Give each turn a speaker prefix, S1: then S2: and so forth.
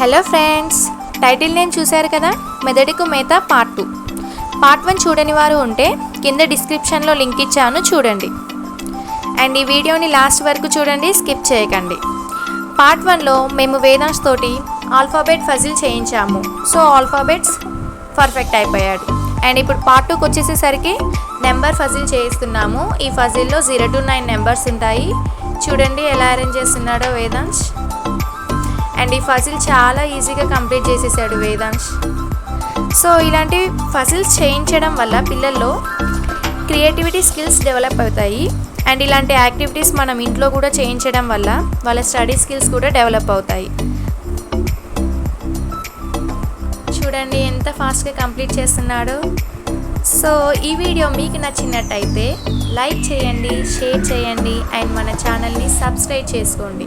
S1: Hello friends title name చూశారు కదా? మెదడుకు మేత పార్ట్ టూ. పార్ట్ వన్ చూడని వారు ఉంటే కింద డిస్క్రిప్షన్లో లింక్ ఇచ్చాను చూడండి. అండ్ ఈ వీడియోని లాస్ట్ వరకు చూడండి స్కిప్ చేయకండి. పార్ట్ వన్లో మేము వేదాంశ్ తోటి ఆల్ఫాబెట్ ఫజిల్ చేయించాము. సో ఆల్ఫాబెట్స్ పర్ఫెక్ట్ అయిపోయాడు. అండ్ ఇప్పుడు పార్ట్ టూకి వచ్చేసేసరికి నెంబర్ ఫజిల్ చేయిస్తున్నాము. ఈ ఫజిల్లో జీరో టు నైన్ నెంబర్స్ ఉంటాయి. చూడండి ఎలా అరేంజ్ చేస్తున్నాడో వేదాంశ్. అండ్ ఈ ఫజిల్ చాలా ఈజీగా కంప్లీట్ చేసేసాడు వేదాంశ్. సో ఇలాంటి ఫజిల్స్ చేయించడం వల్ల పిల్లల్లో క్రియేటివిటీ స్కిల్స్ డెవలప్ అవుతాయి. అండ్ ఇలాంటి యాక్టివిటీస్ మనం ఇంట్లో కూడా చేయించడం వల్ల వాళ్ళ స్టడీ స్కిల్స్ కూడా డెవలప్ అవుతాయి. చూడండి ఎంత ఫాస్ట్గా కంప్లీట్ చేస్తున్నాడో. సో ఈ వీడియో మీకు నచ్చినట్టయితే లైక్ చేయండి షేర్ చేయండి అండ్ మన ఛానల్ని సబ్స్క్రైబ్ చేసుకోండి.